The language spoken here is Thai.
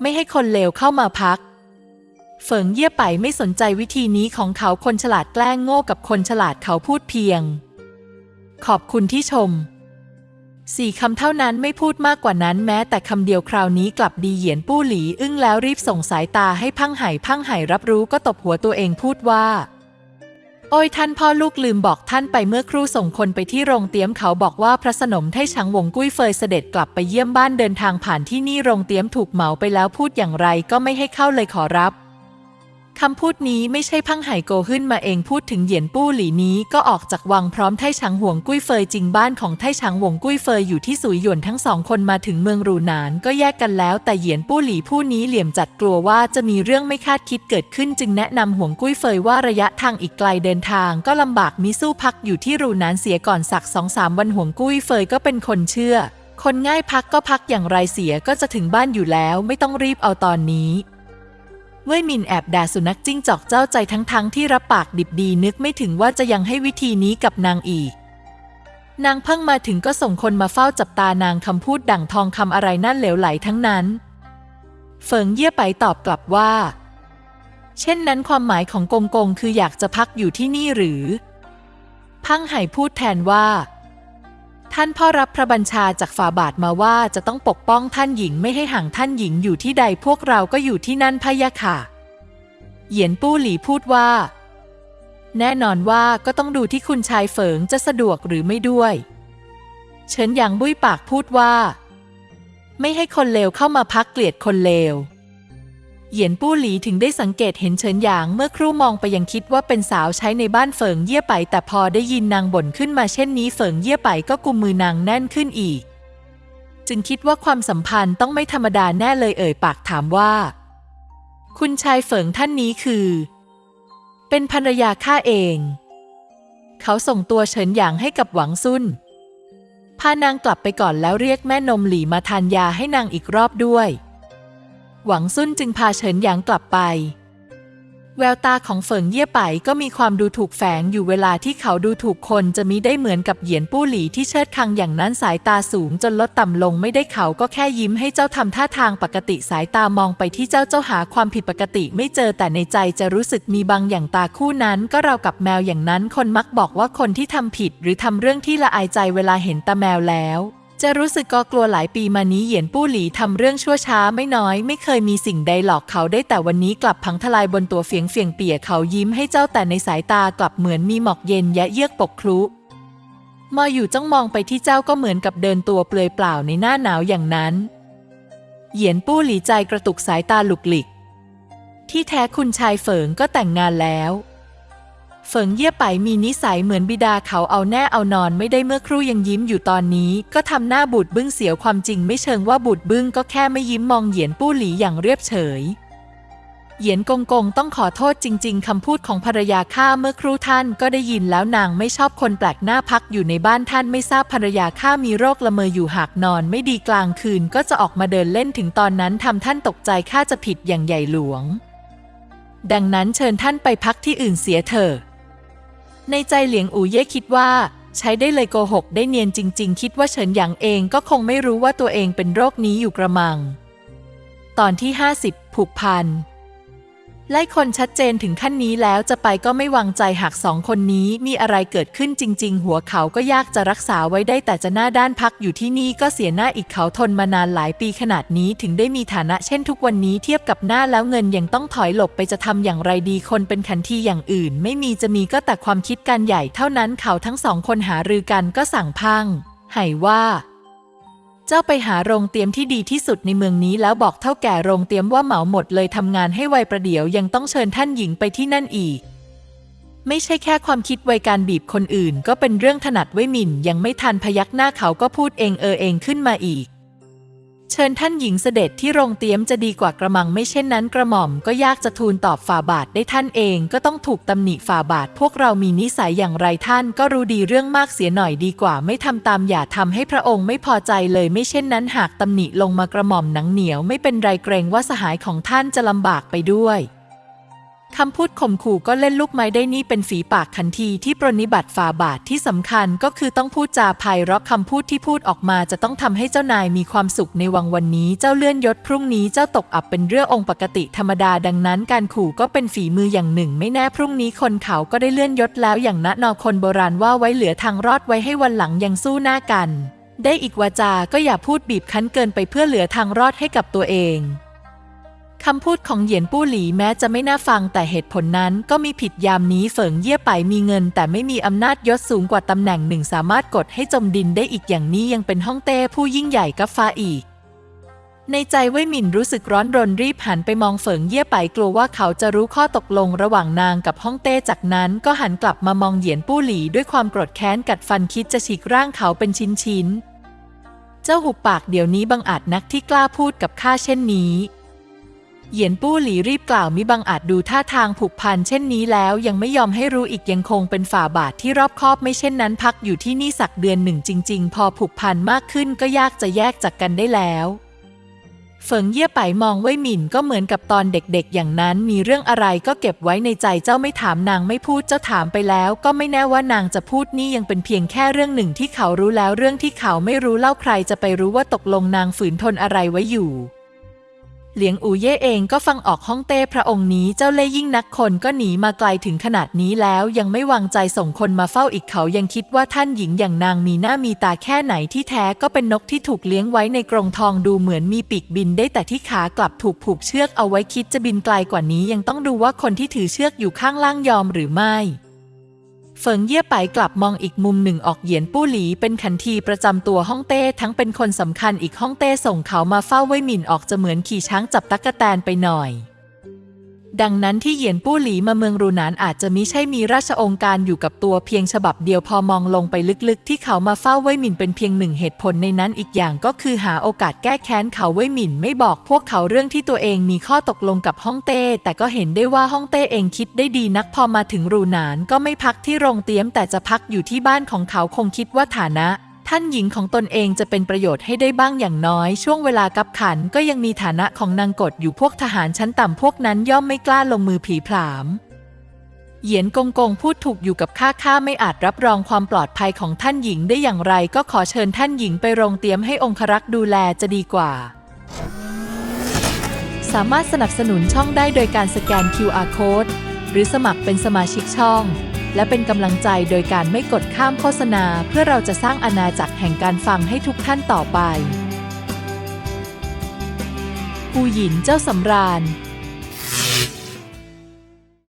ไม่ให้คนเลวเข้ามาพัก เฝิงเยี่ยไปไม่สนใจวิธีนี้ของเขาคนฉลาดแกล้งโง่กับคนฉลาดเขาพูดเพียง ขอบคุณที่ชมสี่คำเท่านั้นไม่พูดมากกว่านั้นแม้แต่คำเดียวคราวนี้กลับดีเหยียนปู้หลี อึ้งแล้วรีบส่งสายตาให้พังไห่พังไห่รับรู้ก็ตบหัวตัวเองพูดว่า โอ้ยท่านพ่อลูกลืมบอกท่านไปเมื่อครู่ส่งคนไปที่โรงเตี๊ยมเขาบอกว่าพระสนมไทชังวงกุ้ยเฟยเสด็จกลับไปเยี่ยมบ้านเดินทางผ่านที่นี่โรงเตี๊ยมถูกเหมาไปแล้วพูดอย่างไรก็ไม่ให้เข้าเลยขอรับ คำพูดนี้ไม่ใช่พังไห่โกขึ้นมาเองพูดถึงเหยียนปู้หลีนี้ก็ออกจากวังพร้อมไทชังหวงกุ้ยเฟยจริงบ้านของไทชังหวงกุ้ยเฟยอยู่ที่สุยหยวนทั้งสองคนมาถึงเมืองรูหนานก็แยกกันแล้ว แต่เหยียนปู้หลีผู้นี้เหลี่ยมจัดกลัวว่าจะมีเรื่องไม่คาดคิดเกิดขึ้น จึงแนะนำหวงกุ้ยเฟยว่าระยะทางอีกไกลเดินทางก็ลำบากมิสู้พักอยู่ที่รูหนานเสียก่อนสักสองสามวันหวงกุ้ยเฟยก็เป็นคนเชื่อ คนง่ายพักก็พักอย่างไรเสียก็จะถึงบ้านอยู่แล้ว ไม่ต้องรีบเอาตอนนี้ เว่ยมินแอบด่าสุนัขจิ้งจอกเจ้าใจทั้งๆทที่รับปากดิบดีนึกไม่ถึงว่าจะยังให้วิธีนี้กับนางอีก นางเพิ่งมาถึงก็ส่งคนมาเฝ้าจับตานางคำพูดดั่งทองคำอะไรนั่นเหลวไหลทั้งนั้น เฟิงเยี่ยไปตอบกลับว่า เช่นนั้นความหมายของกงกงคืออยากจะพักอยู่ที่นี่หรือ พังไห่พูดแทนว่า ท่านพ่อรับพระบัญชาจากฝ่าบาทมาว่าจะต้องปกป้องท่านหญิงไม่ให้ห่างท่านหญิงอยู่ที่ใดพวกเราก็อยู่ที่นั่นพะยะค่ะ เหยียนปู้หลีพูดว่า แน่นอนว่าก็ต้องดูที่คุณชายเฟิงจะสะดวกหรือไม่ด้วย เฉินหยางบุ้ยปากพูดว่า ไม่ให้คนเลวเข้ามาพักเกลียดคนเลว เหยียนปู้หลีถึงได้สังเกตเห็นเฉินหยางเมื่อครู่มองไปยังคิดว่าเป็นสาวใช้ในบ้านเฟิงเยี่ยไป แต่พอได้ยินนางบ่นขึ้นมาเช่นนี้เฟิงเยี่ยไปก็กุมมือนางแน่นขึ้นอีก จึงคิดว่าความสัมพันธ์ต้องไม่ธรรมดาแน่เลยเอ่ยปากถามว่า คุณชายเฟิงท่านนี้คือ เป็นภรรยาข้าเอง เขาส่งตัวเฉินหยางให้กับหวังซุนพานางกลับไปก่อนแล้วเรียกแม่นมหลีมาทานยาให้นางอีกรอบด้วย หวังซุ่นจึงพาเฉินหยางกลับไป แววตาของเฟิงเยี่ยไปก็มีความดูถูกแฝงอยู่เวลาที่เขาดูถูกคนจะมิได้เหมือนกับเหยียนปู้หลีที่เชิดคังอย่างนั้นสายตาสูงจนลดต่ำลงไม่ได้เขาก็แค่ยิ้มให้เจ้าทำท่าทางปกติสายตามองไปที่เจ้าเจ้าหาความผิดปกติไม่เจอแต่ในใจจะรู้สึกมีบางอย่างตาคู่นั้น ก็ราวกับแมวอย่างนั้นคนมักบอกว่าคนที่ทำผิด หรือทำเรื่องที่ละอายใจเวลาเห็นตาแมวแล้ว จะรู้สึกก็กลัวหลายปีมานี้เหยียนปู้หลีทำเรื่องชั่วช้าไม่น้อย ไม่เคยมีสิ่งใดหลอกเขาได้แต่วันนี้กลับพังทลายบนตัวเฟียงเฟียงเปียเขายิ้มให้เจ้าแต่ในสายตากลับเหมือนมีหมอกเย็นแยะเยือกปกคลุมออยู่จ้องมองไปที่เจ้าก็เหมือนกับเดินตัวเปลือยเปล่าในหน้าหนาวอย่างนั้น เหยียนปู้หลีใจกระตุกสายตาหลุกหลิก ที่แท้คุณชายเฟิงก็แต่งงานแล้ว เฟิงเยี่ยไปมีนิสัยเหมือนบิดาเขาเอาแน่เอานอนไม่ได้เมื่อครู่ยังยิ้มอยู่ตอนนี้ ก็ทำหน้าบูดบึ้งเสียวความจริงไม่เชิงว่าบูดบึ้งก็แค่ไม่ยิ้มมองเหยียนปู้หลีอย่างเรียบเฉย เหยียนกงกงต้องขอโทษจริง ๆคำพูดของภรรยาข้าเมื่อครู่ท่านก็ได้ยินแล้วนางไม่ชอบคนแปลกหน้าพักอยู่ในบ้านท่านไม่ทราบภรรยาข้ามีโรคละเมออยู่หากนอนไม่ดีกลางคืนก็จะออกมาเดินเล่นถึงตอนนั้นทำท่านตกใจข้าจะผิดอย่างใหญ่หลวง ดังนั้นเชิญท่านไปพักที่อื่นเสียเถอะ ในใจเหลียงอูเย่คิดว่า ใช้ได้เลยโกหกได้เนียนจริง ๆ คิดว่าเฉินหยางเองก็คงไม่รู้ว่าตัวเองเป็นโรคนี้อยู่กระมัง ตอนที่ 50 ผูกพัน ไล่คนชัดเจนถึงขั้นนี้แล้วจะไปก็ไม่วางใจหากสองคนนี้มีอะไรเกิดขึ้นจริง ๆ หัวเขาก็ยากจะรักษาไว้ได้แต่จะหน้าด้านพักอยู่ที่นี่ก็เสียหน้าอีกเขาทนมานานหลายปีขนาดนี้ถึงได้มีฐานะเช่นทุกวันนี้เทียบกับหน้าแล้วเงินยังต้องถอยหลบไปจะทำอย่างไรดีคนเป็นขันทีอย่างอื่น ไม่มีจะมีก็แต่ความคิดการใหญ่เท่านั้นเขาทั้งสองคนหารือกันก็สั่งพังไห่ว่า เจ้าไปหาโรงเตรียมที่ดีที่สุดในเมืองนี้แล้วบอกเท่าแก่โรงเตรียมว่าเหมาหมดเลยทำงานให้ไวประเดี๋ยวยังต้องเชิญท่านหญิงไปที่นั่นอีก ไม่ใช่แค่ความคิดไวการบีบคนอื่น ก็เป็นเรื่องถนัดไว้หมิ่นยังไม่ทันพยักหน้าเขาก็พูดเองเออเองขึ้นมาอีก เชิญท่านหญิงเสด็จที่โรงเตี้ยมจะดีกว่ากระมังไม่เช่นนั้น กระหม่อมก็ยากจะทูลตอบฝ่าบาทได้ท่านเองก็ต้องถูกตำหนิฝ่าบาท พวกเรามีนิสัยอย่างไรท่านก็รู้ดีเรื่องมากเสียหน่อยดีกว่า ไม่ทำตามอย่าทำให้พระองค์ไม่พอใจเลยไม่เช่นนั้น หากตำหนิลงมากระหม่อมหนังเหนียวไม่เป็นไรเกรงว่าสหายของท่านจะลำบากไปด้วย คำพูดข่มขู่ก็เล่นลูกไม้ได้นี่เป็นฝีปากขันทีที่ปรนนิบัติฝ่าบาทที่สำคัญก็คือต้องพูดจาไพเราะคำพูดที่พูดออกมาจะต้องทำให้เจ้านายมีความสุขในวังวันนี้ เจ้าเลื่อนยศพรุ่งนี้เจ้าตกอับเป็นเรื่ององค์ปกติธรรมดาดังนั้น การขู่ก็เป็นฝีมืออย่างหนึ่ง ไม่แน่พรุ่งนี้คนเขาก็ได้เลื่อนยศแล้วอย่างณนอคนโบราณว่าไว้เหลือทางรอดไว้ให้วันหลังยังสู้หน้ากัน ได้อีกวาจาก็อย่าพูดบีบคั้นเกินไปเพื่อเหลือทางรอดให้กับตัวเอง คำพูดของเหยียนปู้หลีแม้จะไม่น่าฟังแต่เหตุผลนั้นก็มีผิดยามนี้เฟิงเยี่ยไปมีเงิน แต่ไม่มีอำนาจยศสูงกว่าตำแหน่งหนึ่งสามารถกดให้จมดินได้อีกอย่างนี้ยังเป็นฮ่องเต้ผู้ยิ่งใหญ่กับฟ้าอีก ในใจเว่ยหมินรู้สึกร้อนรนรีบหันไปมองเฟิงเยี่ยไปกลัวว่าเขาจะรู้ข้อตกลงระหว่างนางกับฮ่องเต้จากนั้นก็หันกลับมามองเหยียนปู้หลีด้วยความโกรธแค้นกัดฟันคิดจะฉีกร่างเขาเป็นชิ้นๆเจ้าหุบปากเดี๋ยวนี้บังอาจนักที่กล้าพูดกับข้าเช่นนี้ เหยียนปู้หลีรีบกล่าวมิบังอาจดูท่าทางผูกพันเช่นนี้แล้วยังไม่ยอมให้รู้อีกยังคงเป็นฝ่าบาทที่รอบคอบไม่เช่นนั้นพักอยู่ที่นี่สักเดือนหนึ่งจริง ๆ พอผูกพันมากขึ้นก็ยากจะแยกจากกันได้แล้วเฟิงเยี่ยไปมองเว่ยหมินก็เหมือนกับตอนเด็กๆ อย่างนั้นมีเรื่องอะไรก็เก็บไว้ในใจเจ้าไม่ถามนางไม่พูดเจ้าถามไปแล้ว ก็ไม่แน่ว่านางจะพูดนี่ยังเป็นเพียงแค่เรื่องหนึ่งที่เขารู้แล้วเรื่องที่เขาไม่รู้เล่าใครจะไปรู้ว่าตกลงนางฝืนทนอะไรไว้อยู่ เหลียงอูเย่เองก็ฟังออกฮ่องเต้พระองค์นี้เจ้าเล่ยยิ่งนักคนก็หนีมาไกลถึงขนาดนี้แล้วยังไม่วางใจส่งคนมาเฝ้าอีกเขายังคิดว่าท่านหญิงอย่างนางมีหน้ามีตาแค่ไหนที่แท้ก็เป็นนกที่ถูกเลี้ยงไว้ในกรงทองดูเหมือนมีปีกบินได้แต่ที่ขากลับถูกผูกเชือกเอาไว้คิดจะบินไกลกว่านี้ยังต้องดูว่าคนที่ถือเชือกอยู่ข้างล่างยอมหรือไม่ เฟิงเยี่ยไปกลับมองอีกมุมหนึ่งออกเหยียนปู้หลีเป็นขันทีประจำตัวฮ่องเต้ทั้งเป็นคนสำคัญอีกฮ่องเต้ส่งเขามาเฝ้าไว้หมิ่นออกจะเหมือนขี่ช้างจับตั๊กแตนไปหน่อย ดังนั้นที่เหยียนปู้หลีมาเมืองรูหนานอาจจะมิใช่มีราชองค์การอยู่กับตัวเพียงฉบับเดียวพอมองลงไปลึกๆ ที่เขามาเฝ้าเว่ยหมินเป็นเพียงหนึ่งเหตุผลในนั้นอีกอย่างก็คือหาโอกาสแก้แค้นเขาเว่ยหมินไม่บอกพวกเขาเรื่องที่ตัวเองมีข้อตกลงกับฮ่องเต้ แต่ก็เห็นได้ว่าฮ่องเต้เองคิดได้ดีนักพอมาถึงรูหนานก็ไม่พักที่โรงเตรียมแต่จะพักอยู่ที่บ้านของเขาคงคิดว่าฐานะ ท่านหญิงของตนเองจะเป็นประโยชน์ให้ได้บ้างอย่างน้อย ช่วงเวลากับขันก็ยังมีฐานะของนางกฎอยู่พวกทหารชั้นต่ำพวกนั้นย่อมไม่กล้าลงมือผีผลามเหยียนกงกงพูดถูกอยู่กับข้าข้าไม่อาจรับรองความปลอดภัยของท่านหญิงได้อย่างไร ก็ขอเชิญท่านหญิงไปโรงเตรียมให้องครักษ์ดูแลจะดีกว่า สามารถสนับสนุนช่องได้โดยการสแกน QR Code หรือสมัครเป็นสมาชิกช่อง และเป็นกำลังใจโดยการไม่กดข้ามโฆษณา เพื่อเราจะสร้างอาณาจักรแห่งการฟังให้ทุกท่านต่อไปผู้หญินเจ้าสำราญ